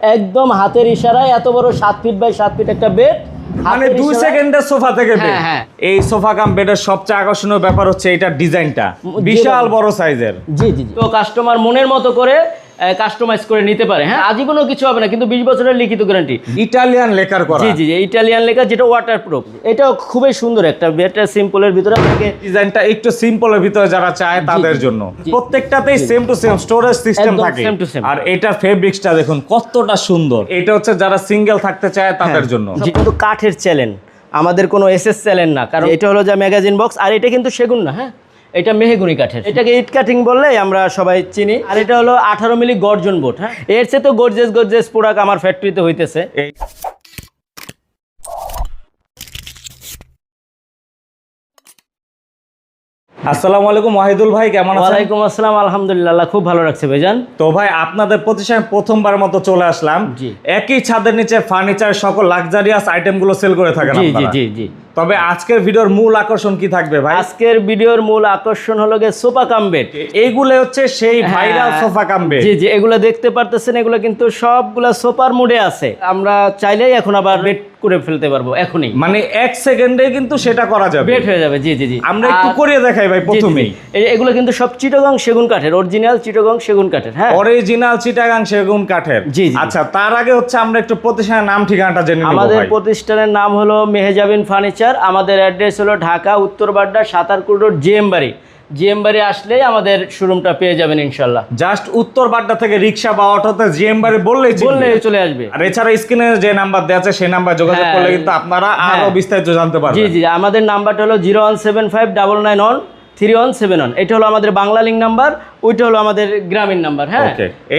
একদম হাতের ইশারায় এত বড় সাত ফিট বাই সাত ফিট একটা বেড মানে দুই সেকেন্ডের সোফা থেকে বেড হ্যাঁ, হ্যাঁ। এই সোফা কাম বেডের সবচেয়ে আকর্ষণীয় ব্যাপার হচ্ছে এটার ডিজাইনটা বিশাল বড় সাইজের জি জি। তো কাস্টমার মনের মতো করে কাস্টমাইজ করে নিতে পারে। হ্যাঁ আজীবনও কিছু হবে না কিন্তু বিশ বছরের লিখিত গ্যারান্টি ইটালিয়ান লেখার করা। জি জি জি ইটালিয়ান লেখা যেটা ওয়াটার প্রুফ এটাও খুবই সুন্দর একটা বেডটা সিম্পলের ভিতরে আপনাকে ডিজাইনটা একটু সিম্পলের ভিতরে যারা চায় তাদের জন্য। প্রত্যেকটাতেই same to same storage system থাকে। same to same। আর এটার ফেব্রিক্সটা দেখুন কতটা সুন্দর। এটা হচ্ছে যারা সিঙ্গেল থাকতে চায় তাদের জন্য। কিন্তু কাঠের চ্যালেঞ্জ আমাদের কোনো এসএস চ্যালেঞ্জ না কারণ এটা হলো যা ম্যাগাজিন বক্স আর এটা কিন্তু সেগুন না হ্যাঁ? এটা মেহেগুনি কাঠের। এটাকে ইট কাটিং বললে আমরা সবাই চিনি। আর এটা হলো আঠারো মিলি গর্জন বোর্ড হ্যাঁ? এর চেয়ে তো গর্জেস গর্জেস প্রোডাক্ট আমার ফ্যাক্টরিতে হইতেছে। আসসালামু আলাইকুম ওয়াহিদুল ভাই কেমন আছেন? ওয়ালাইকুম আসসালাম আলহামদুলিল্লাহ খুব ভালো রাখছে ভাইজান। তো ভাই আপনাদের প্রতিষ্ঠানে প্রথমবার মতো চলে আসলাম। একই ছাদের নিচে ফার্নিচার সকল লাক্সারিয়াস আইটেমগুলো সেল করে থাকেন জি জি জি জি। তবে আজকের ভিডিওর মূল আকর্ষণ কি থাকবে ভাই? আজকের ভিডিওর মূল আকর্ষণ হলো গিয়ে সোফা কাম বেড। এইগুলো হচ্ছে সেই ভাইরাল সোফা কামবে জি জি এগুলো দেখতে পারতেছেন এগুলো কিন্তু সবগুলা সোফার মুডে আছে। আমরা চাইলেই এখন আবার বেড করে ফেলতে পারব এখনই। মানে এক সেকেন্ডে কিন্তু সেটা করা যাবে। বেড হয়ে যাবে জি জি জি। আমরা একটু করিয়ে দেখাই ভাই প্রথমেই। এগুলো কিন্তু সব চিটগং সেগুন কাঠের অরিজিনাল চিটগং সেগুন কাঠের হ্যাঁ? অরিজিনাল চিটাগাং সেগুন কাঠের। জি, জি। আচ্ছা তার আগে হচ্ছে আমরা একটু প্রতিষ্ঠানের নাম ঠিকানাটা জেনে নেব আমাদের প্রতিষ্ঠানের নাম হলো মেহেজাবিন ফার্নিচার আমাদের অ্যাড্রেস হলো ঢাকা উত্তর বাড্ডা সাতারকুল রোড জিএম বাড়ি জিএম বাড়ি আসলেই আমাদের শোরুমটা পেয়ে যাবেন ইনশাল্লাহ জাস্ট উত্তর বাড্ডা থেকে রিক্সা বা অটোতে জিএম বাড়ি বললেই চলে বললে চলে আসবে আর এছাড়া স্ক্রিনে যে নাম্বার দেওয়া আছে সেই নাম্বার যোগাযোগ হ্যাঁ। করলে কিন্তু আপনারা আরও হ্যাঁ। বিস্তারিত জানতে পারবেন জি জি আমাদের নাম্বারটা হলো zero one seven five double nine one three one seven one এটা হলো আমাদের বাংলা লিঙ্ক নাম্বার ওইটা হলো আমাদের গ্রামীণ নাম্বার হ্যাঁ?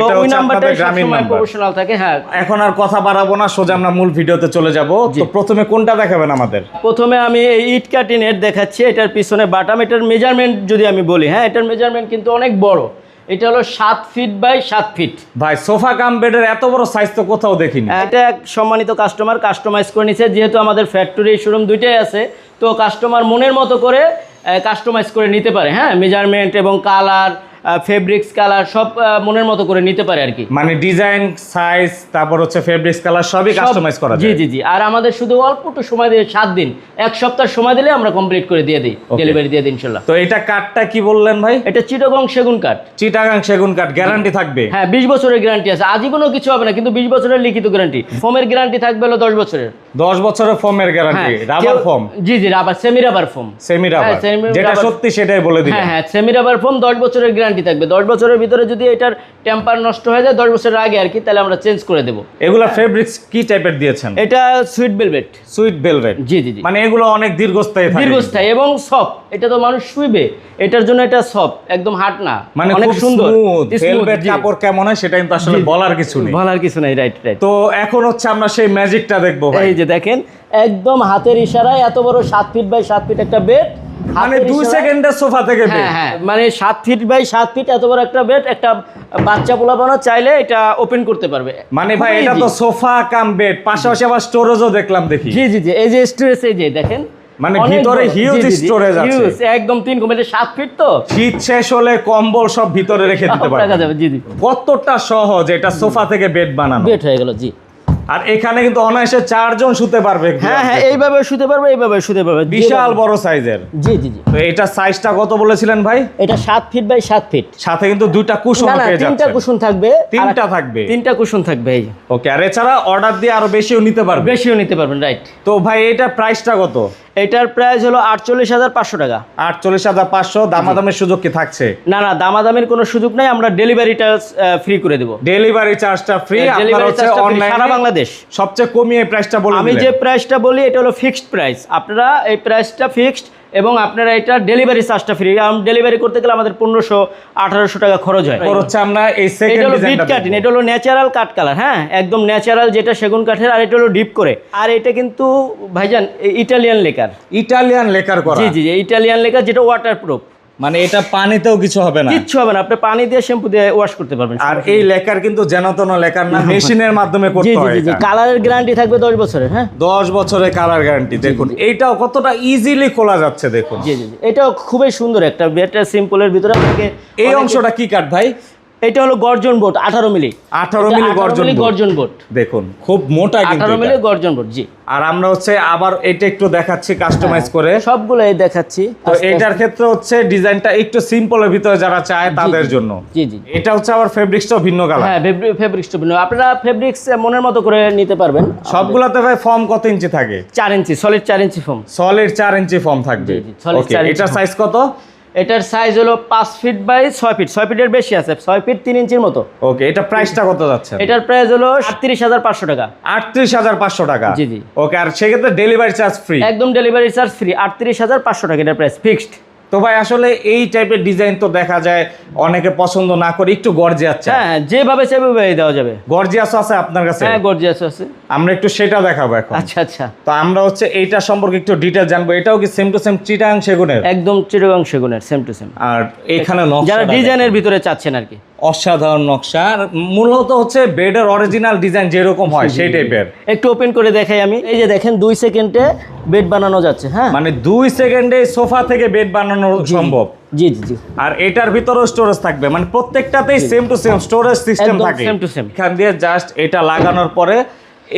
তো ওই নাম্বারটা number। প্রফেশনাল থাকে হ্যাঁ। এখন আর কথা বাড়াবো না সোজা আমরা মূল ভিডিওতে চলে যাব। তো প্রথমে কোনটা দেখাবেন আমাদের? প্রথমে আমি এই ইট কাটিনের দেখাচ্ছি এটার পিছনে বাটাম এটার মেজারমেন্ট যদি আমি বলি হ্যাঁ এটার মেজারমেন্ট কিন্তু অনেক বড়। এটা হলো সাত ফিট বাই সাত ফিট ভাই সোফা কাম বেডের এত বড় সাইজ তো কোথাও দেখিনি। এটা এক সম্মানিত কাস্টমার কাস্টমাইজ করে নিছে যেহেতু আমাদের ফ্যাক্টরি শোরুম দুইটাই আছে তো কাস্টমার মনের মতো করে কাস্টমাইজ করে নিতে পারে হ্যাঁ? মেজারমেন্ট এবং কালার ফেব্রিক্স কালার সব মনের মতো করে নিতে পারে আর কি। মানে ডিজাইন সাইজ তারপর হচ্ছে ফেব্রিক্স কালার সবই কাস্টমাইজ করা যায়। জি জি। জি আর আমাদের শুধু অল্প একটু সময় দিয়ে সাত দিন এক সপ্তাহ সময় দিলে আমরা কমপ্লিট করে দিয়ে দিই ডেলিভারি দিয়ে দিই ইনশাল্লাহ। তো এটা কাঠটা কি বললেন ভাই? এটা চিটগং সেগুন কাঠ চিটাগাং সেগুন কাঠ গ্যারান্টি থাকবে। হ্যাঁ বিশ বছরের গ্যারান্টি আছে। আজীবনও কিছু হবে না কিন্তু বিশ বছরের লিখিত গ্যারান্টি ফোমের গ্যারান্টি থাকবে হলো দশ বছরের। দশ বছরের ফোমের গ্যারান্টি রাবার ফোম জি জি rubber semi rubber foam semi rubber যেটা সত্যি সেটাই বলে দিবেন হ্যাঁ হ্যাঁ সেমি রাবার ফোম দশ বছরের গ্যারান্টি থাকবে। দশ বছরের ভিতরে যদি এটার টেম্পার নষ্ট হয়ে যায় দশ বছরের আগে আর কি তাহলে আমরা চেঞ্জ করে দেবো। এগুলা ফেব্রিক্স কি টাইপের দিয়েছেন? এটা সুইট বেলভেট সুইট ভেলভেট জি জি জি। মানে এগুলো অনেক দীর্ঘস্থায়ী থাকে। দীর্ঘস্থায়ী এবং সফট এটা তো মানুষ শুইবে। এটার জন্য এটা সফট একদম হার্ড না। মানে অনেক খুব সুন্দর। ভেলভেট কাপড় কেমন হয় সেটা কিন্তু আসলে বলার কিছু নেই। বলার কিছু নেই রাইট রাইট তো এখন হচ্ছে আমরা সেই ম্যাজিকটা দেখব ভাই। যে দেখেন একদম হাতের ইশারায় এত বড় সাত ফিট বাই সাত ফিট একটা বেড মানে দুই সেকেন্ডের সোফা থেকে হ্যাঁ হ্যাঁ মানে সাত ফিট বাই সাত ফিট এত বড় একটা বেড একটা বাচ্চা পোলাপানো চাইলে এটা ওপেন করতে পারবে। মানে ভাই এটা তো সোফা কাম বেড পাশাপাশি আবার স্টোরেজও দেখলাম দেখি। জি জি জি এই যে স্টোরেজ এই যে দেখেন মানে ভিতরে আছে। একদম কমে ফিট তো। শীত শেষ হলে কম্বল সব ভিতরে রেখে দিতে পারবে। কতটা সহজ এটা সোফা থেকে বেড বানানো। বেড হয়ে গেল জি। আর এখানে কিন্তু অনায়াসে চারজন শুতে পারবে হ্যাঁ হ্যাঁ এইভাবে শুতে পারবে এইভাবে শুতে পারবে। বিশাল বড় সাইজের। জি জি জি। তো এটা সাইজটা কত বলেছিলেন ভাই? এটা সাত ফিট বাই সাত ফিট সাথে কিন্তু দুইটা কুশন না না তিনটা কুশন থাকবে তিনটা থাকবে? তিনটা কুশন থাকবে এই ওকে আর এছাড়া অর্ডার দিয়ে আরও বেশিও নিতে পারবে। বেশিও নিতে পারবেন রাইট তো ভাই এটা প্রাইসটা কত? এটার প্রাইস হলো আটচল্লিশ হাজার পাঁচশো টাকা। আটচল্লিশ হাজার পাঁচশো দামাদামের সুযোগ কি থাকছে? না না দামাদামের কোনো সুযোগ নাই আমরা ডেলিভারিটা ফ্রি করে দেবো। ডেলিভারি চার্জটা ফ্রি ডেলিভারি সারা বাংলাদেশ। সবচেয়ে কমিয়ে প্রাইসটা বলি আমি যে প্রাইসটা বলি এটা হলো ফিক্সড প্রাইস আপনারা এই প্রাইসটা ফিক্সড এবং আপনারা এটা ডেলিভারি চার্জটা ফ্রি কারণ ডেলিভারি করতে গেলে আমাদের পনেরোশো আঠারোশো টাকা খরচ হয়। আমরা এই এটা হলো বিট এটা হলো ন্যাচারাল কাঠ কালার হ্যাঁ? একদম ন্যাচারাল যেটা সেগুন কাঠের আর এটা হলো ডিপ করে। আর এটা কিন্তু ভাইজান ইটালিয়ান লেকার ইটালিয়ান লেকার করা। জি জি জি ইটালিয়ান লেকার যেটা ওয়াটার প্রুফ মানে এটা পানিতেও কিছু হবে না। কিছু হবে না আপনি পানি দিয়ে শ্যাম্পু দিয়ে ওয়াশ করতে পারবেন। আর এই লেকার কিন্তু যেনতন লেকার না মেশিনের মাধ্যমে করতে হয় জি জি। কালারের গ্যারান্টি থাকবে দশ বছরের হ্যাঁ? দশ বছরের কালার গ্যারান্টি দেখুন এইটাও কতটা ইজিলি খোলা যাচ্ছে দেখুন। জি জি জি। এটাও খুবই সুন্দর একটা বেটার সিম্পলের ভিতরে আপনাকে এই অংশটা কি কাট ভাই? এটা হলো গর্জন বোর্ড আঠারো মিলি। আঠারো মিলি গর্জন গর্জন বোর্ড দেখুন খুব মোটা আঠারো মিলি গর্জন বোর্ড জি। আর আমরা হচ্ছে আবার এটা একটু দেখাচ্ছি কাস্টমাইজ করে। সবগুলোই দেখাচ্ছি। তো এটার ক্ষেত্রে হচ্ছে ডিজাইনটা একটু সিম্পলের ভিতরে যারা চায় তাদের জন্য। জি জি। এটা হচ্ছে আবার ফেব্রিক্সটাও ভিন্ন কালার হ্যাঁ ফেব্রিক্স ভিন্ন। আপনারা ফেব্রিক্স মনের মতো করে নিতে পারবেন। সবগুলোতে ভাই ফর্ম কত ইঞ্চি থাকে? চার ইঞ্চি সলিড চার ইঞ্চি ফর্ম সলিড চার ইঞ্চি ফর্ম থাকবে। জি, জি, solid ওকে ইঞ্চি এটার সাইজ কত? এটার সাইজ হলো পাঁচ ফিট বাই ছয় ফিট ছয় ফিটের বেশি আছে ছয় ফিট তিন ইঞ্চির মতো। ওকে এটা প্রাইসটা কত যাচ্ছে? এটার প্রাইস হলো আটত্রিশ হাজার পাঁচশো টাকা। আটত্রিশ হাজার পাঁচশো টাকা? জি, জি। ওকে আর সেক্ষেত্রে ডেলিভারি চার্জ ফ্রি একদম ডেলিভারি চার্জ ফ্রি আটত্রিশ হাজার পাঁচশো টাকা এটার প্রাইস ফিক্সড তো ভাই আসলে এই টাইপের ডিজাইন তো দেখা যায় অনেকে পছন্দ না করে একটু গর্জিয়াস হ্যাঁ যেভাবে সেভাবে ওইভাবে দেওয়া যাবে। গর্জিয়াস আছে আপনার কাছে? হ্যাঁ গর্জিয়াস আছে। আমরা একটু সেটা দেখাবো এখন। আচ্ছা আচ্ছা। তো আমরা হচ্ছে এইটা সম্পর্কে একটু ডিটেল জানব। এটাও কি সেম টু সেম চিটাং সেগুনের? একদম চিটাং সেগুনের সেম টু সেম আর এখানে যারা ডিজাইনের ভিতরে চাচ্ছেন আর কি। অসাধারণ নকশা। আর মূলত হচ্ছে বেডের অরিজিনাল ডিজাইন যেরকম হয় সেই টাইপের একটু ওপেন করে দেখাই আমি। এই যে দেখেন দুই সেকেন্ডে বেড বানানো যাচ্ছে হ্যাঁ? মানে দুই সেকেন্ডে সোফা থেকে বেড বানানো সম্ভব। জি জি জি। আর এটার ভিতরেও স্টোরেজ থাকবে। মানে প্রত্যেকটাতেই same to same storage system থাকে। same to same। এখান দিয়ে জাস্ট এটা লাগানোর পরে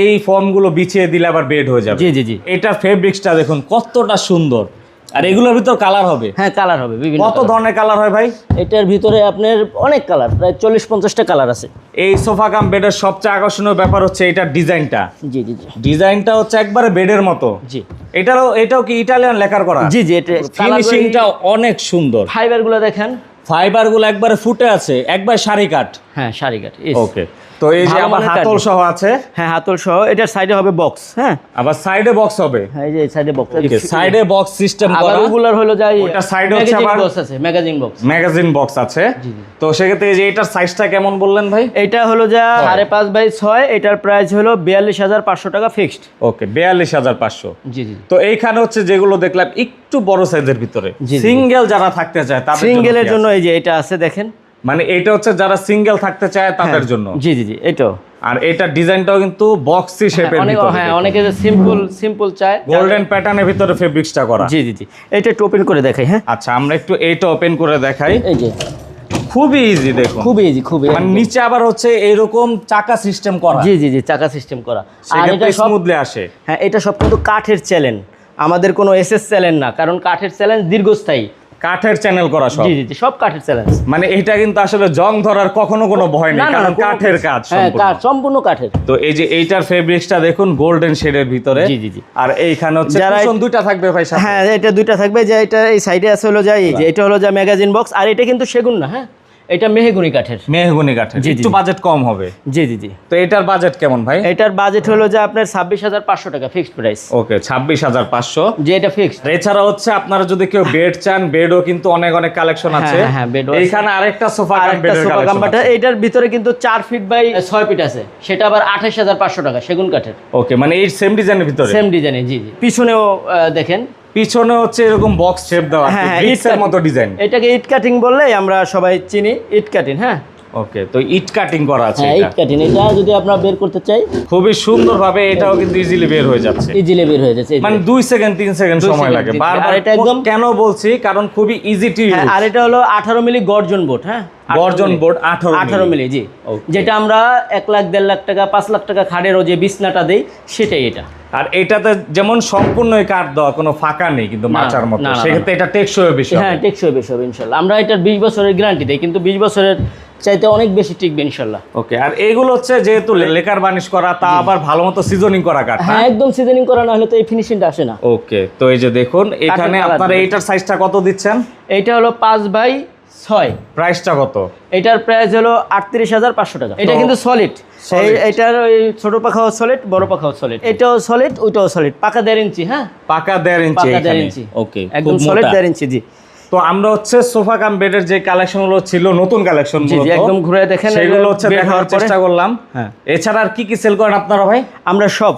এই ফর্মগুলো বিছিয়ে দিলে আবার বেড হয়ে যাবে। জি জি জি। এটা ফেব্রিক্সটা দেখুন কতটা সুন্দর। আর এগুলোর ভিতর কালার হবে? হ্যাঁ কালার হবে বিভিন্ন কত ধরনের কালার হয় ভাই? এটার ভিতরে আপনার অনেক কালার প্রায় চল্লিশ পঞ্চাশটা কালার আছে। এই সোফা কাম বেডের সবচেয়ে আকর্ষণীয় ব্যাপার হচ্ছে এটার ডিজাইনটা। জি জি জি। ডিজাইনটা হচ্ছে একবারে বেডের মতো। জি। এটারও এটাও কি ইটালিয়ান লেখার করা? জি জি এটা ফিনিশিংটা অনেক সুন্দর। ফাইবারগুলো দেখেন। ফাইবারগুলো একবারে ফুটে আছে একবার শাড়ি কাট হ্যাঁ কাঠ ওকে তো এই যে আবার মানের হাতল সহ আছে? হ্যাঁ হাতল সহ এটার সাইডে হবে বক্স হ্যাঁ। আবার সাইডে বক্স হবে? হ্যাঁ, এই যে সাইডে বক্স সাইডে বক্স সিস্টেম আবার করা। হলো যাই ওটার side হচ্ছে আবার- বক্স আছে ম্যাগাজিন বক্স ম্যাগাজিন বক্স আছে। তো সেক্ষেত্রে এই যে এটার সাইজটা কেমন বললেন ভাই? এটা হলো যা সাড়ে পাঁচ বাই ছয় এটার প্রাইস হলো বিয়াল্লিশ হাজার পাঁচশো টাকা ফিক্সড ওকে বিয়াল্লিশ হাজার পাঁচশো। জি জি। তো এইখানে হচ্ছে যেগুলো দেখলাম একটু বড় সাইজের ভিতরে। সিঙ্গেল যারা থাকতে চায় তাদের সিঙ্গেলের জন্য এই যে এটা আছে দেখেন। মানে এটা হচ্ছে যারা সিঙ্গেল থাকতে চায় তাদের জন্য। জি জি জি এটাও। আর এটা ডিজাইনটাও কিন্তু বক্সি শেপের অনেক ভিতরে হ্যাঁ অনেকে যে সিম্পল সিম্পল চায় গোল্ডেন প্যাটার্নের ভিতরে ফেব্রিক্সটা করা। জি জি জি। এটা একটু ওপেন করে দেখাই হ্যাঁ। আচ্ছা আমরা একটু এইটা ওপেন করে দেখাই। এই যে। খুবই ইজি দেখুন। খুবই ইজি খুবই মানে নিচে আবার হচ্ছে এরকম চাকা সিস্টেম করা। জি জি জি চাকা সিস্টেম করা। আর এটা স্মুথলি আসে। হ্যাঁ এটা সব কিন্তু কাঠের চ্যালেঞ্জ আমাদের কোনো এসএস চ্যালেঞ্জ না কারণ কাঠের চ্যালেঞ্জ দীর্ঘস্থায়ী। কাঠের চ্যানেল করা সব। জি জি সব কাঠের চ্যানেল মানে এটা কিন্তু আসলে জং ধরার কখনো কোনো ভয় নেই কারণ কাঠের কাজ হ্যাঁ সম্পূর্ণ। কাঠ সম্পূর্ণ কাঠের। তো এই যে এইটার ফেব্রিক্সটা দেখুন গোল্ডেন শেডের ভিতরে। জি, জি, জি। আর এইখানে হচ্ছে যারা- কুশন দুইটা থাকবে ভাই হ্যাঁ এটা দুইটা থাকবে যে এটা এই সাইডে আছে হলো যাই যে এটা হলো যে ম্যাগাজিন বক্স আর এটা কিন্তু সেগুন না হ্যাঁ? এটা মেহগুনি কাঠের। মেহগুনি কাঠের। একটু বাজেট কম হবে। জি জি জি। তো এটার বাজেট কেমন ভাই? এটার বাজেট হলো যে আপনার ছাব্বিশ হাজার পাঁচশো টাকা ফিক্সড প্রাইস ওকে ছাব্বিশ হাজার পাঁচশো। যে এটা ফিক্সড এছাড়া হচ্ছে আপনারা যদি কেউ বেড চান বেডও কিন্তু অনেক অনেক কালেকশন হ্যাঁ, আছে। হ্যাঁ, হ্যাঁ, আছে। এইখানে আরেকটা সোফা আর কাম একটা বেডের সোফা কাম্পাটা এটার ভিতরে কিন্তু চার ফিট বাই ছয় ফিট আছে। সেটা আবার আঠাশ হাজার পাঁচশো টাকা সেগুন কাঠের। ওকে মানে এই সেম ডিজাইনের ভিতরে? সেম ডিজাইনে জি জি। পিছনেও দেখেন পিছনে হচ্ছে এরকম বক্স শেপ দেওয়া হ্যাঁ হ্যাঁ ব্রিক্সের মতো ডিজাইন এটাকে ইট কাটিং বললেই আমরা সবাই চিনি ইট কাটিং হ্যাঁ? ওকে তো ইট কাটিং করা আছে হ্যাঁ ইট কাটিং এটা যদি আমরা বের করতে চাই। খুবই সুন্দরভাবে এটাও কিন্তু ইজিলি বের হয়ে যাচ্ছে। ইজিলি বের হয়ে যাচ্ছে মানে দুই সেকেন্ড তিন সেকেন্ড সময় লাগে। বারবার এটা একদম- কেন বলছি? কারণ খুবই ইজি টু হ্যাঁ, আর এটা হলো আঠারো মিলি গর্জন বোর্ড হ্যাঁ? গর্জন বোর্ড আঠারো আঠারো মিলি জি। যেটা আমরা এক লাখ দেড় লাখ টাকা পাঁচ লাখ টাকা খাড়েরও যে বিছনাটা দেই সেটাই এটা। আর এটাতে যেমন সম্পূর্ণই কাঠ দেওয়া কোনো ফাঁকা নেই কিন্তু মাচার মতো। সেক্ষেত্রে এটা টেকসই বেশি হ্যাঁ টেকসই বেশি হবে ইনশাল্লাহ। আমরা এটার বিশ বছরের গ্যারান্টি দেই কিন্তু বিশ বছরের চাইতে অনেক বেশি টিকবে ইনশাল্লাহ। ওকে আর এগুলো হচ্ছে যেহেতু লেকার বানিশ করা তা আবার ভালো মতো সিজনিং করা কাঠ হ্যাঁ একদম সিজনিং করা না হলে তো এই ফিনিশিংটা আসে না। ওকে তো এই যে দেখুন এখানে আপনারা এইটার সাইজটা কত দিচ্ছেন? এইটা হলো পাঁচ বাই ছয়। প্রাইসটা কত? এটার প্রাইস হলো আটত্রিশ হাজার পাঁচশো টাকা। এটা কিন্তু সলিড। এটার ওই ছোট পাখাও সলিড বড় পাখাও সলিড এটাও সলিড ওইটাও সলিড পাকা দেড় ইঞ্চি হ্যাঁ? পাকা দেড় ইঞ্চি দেড় ইঞ্চি। ওকে একদম সলিড দেড় ইঞ্চি জি। তো আমরা হচ্ছে সোফা কাম বেডের যে কালেকশনগুলো ছিল নতুন কালেকশন জি জি একদম ঘুরে দেখেন সেগুলো হচ্ছে দেখার চেষ্টা করলাম। হ্যাঁ। এছাড়া আর কি কি সেল করেন আপনারা ভাই? আমরা সব।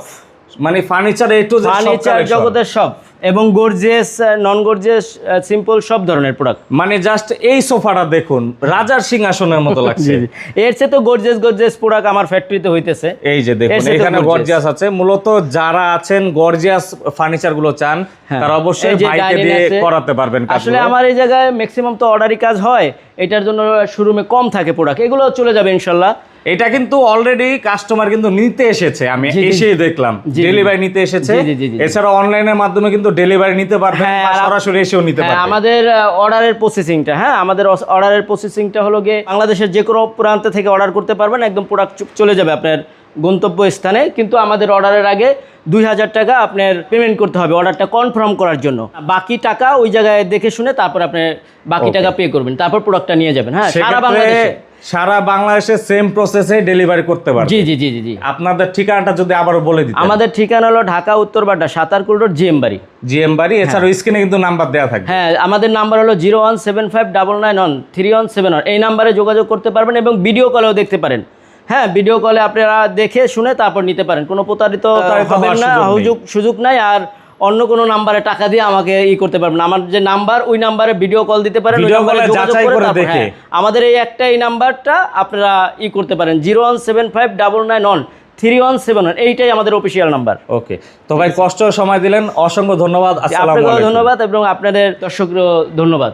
মানে ফার্নিচার এ টু ফার্নিচার জগতের সব। এবং গর্জিয়াস নন গর্জিয়াস সিম্পল সব ধরনের প্রোডাক্ট মানে জাস্ট এই সোফাটা দেখুন রাজার সিংহাসনের মতো লাগছে। এর চেয়ে তো গর্জিয়াস গর্জিয়াস প্রোডাক্ট আমার ফ্যাক্টরিতে হইতেছে। এই যে দেখুন এখানে। গর্জিয়াস আছে। মূলত যারা আছেন গর্জিয়াস ফার্নিচারগুলো চান হ্যাঁ। তারা অবশ্যই ভাইকে দিয়ে করাতে পারবেন আসলে আমার এই জায়গায় ম্যাক্সিমাম তো অর্ডারই কাজ হয়। এটার জন্য শোরুমে কম থাকে প্রোডাক্ট এগুলো চলে যাবে ইনশাল্লাহ। এটা কিন্তু অলরেডি কাস্টমার কিন্তু নিতে এসেছে। আমি। এসেই দেখলাম। ডেলিভারি নিতে এসেছে। এছাড়া অনলাইনের মাধ্যমে কিন্তু ডেলিভারি নিতে পারবেন হ্যাঁ, সরাসরি এসেও নিতে হ্যাঁ, পারবেন। আমাদের অর্ডারের প্রসেসিংটা হ্যাঁ আমাদের অর্ডারের প্রসেসিংটা হলো গিয়ে বাংলাদেশের যে কোনো প্রান্ত থেকে অর্ডার করতে পারবেন একদম প্রোডাক্ট চলে যাবে আপনার গন্তব্য স্থানে। কিন্তু আমাদের অর্ডারের আগে দুই হাজার টাকা আপনার পেমেন্ট করতে হবে অর্ডারটা কনফার্ম করার জন্য। বাকি টাকা ওই জায়গায় দেখে শুনে তারপর আপনি বাকি টাকা পে করবেন তারপর প্রোডাক্টটা নিয়ে যাবেন হ্যাঁ সারা বাংলাদেশে। সারা বাংলাদেশে সেম প্রসেসে ডেলিভারি করতে পারবেন জি জি জি জি আপনাদের ঠিকানাটা যদি আবারও বলে দিতেন। আমাদের ঠিকানা হলো ঢাকা উত্তর বাড্ডা সাতারকুল রোড জিএম বাড়ি জিএম বাড়ি এছাড়াও স্ক্রিনে কিন্তু নাম্বার দেওয়া থাকবে। হ্যাঁ আমাদের নাম্বার হলো zero one seven five double nine one three one seven one এই নাম্বারে যোগাযোগ করতে পারবেন এবং ভিডিও কলেও দেখতে পারেন। হ্যাঁ ভিডিও কলে আপনারা দেখে শুনে তারপর নিতে পারেন। কোনো প্রতারিত হবেন না সুযোগ সুযোগ নাই। আর অন্য কোনো নাম্বারে টাকা দিয়ে আমাকে ই করতে পারবেন আমার যে নাম্বার ওই নাম্বারে ভিডিও কল দিতে পারেন। হ্যাঁ, আমাদের এই একটা এই নাম্বারটা আপনারা ই করতে পারেন zero one seven five double nine one three one seven one এইটাই আমাদের অফিসিয়াল নাম্বার। ওকে তো ভাই কষ্ট সময় দিলেন অসংখ্য ধন্যবাদ আপনাকে ধন্যবাদ এবং আপনাদের দর্শকরও ধন্যবাদ।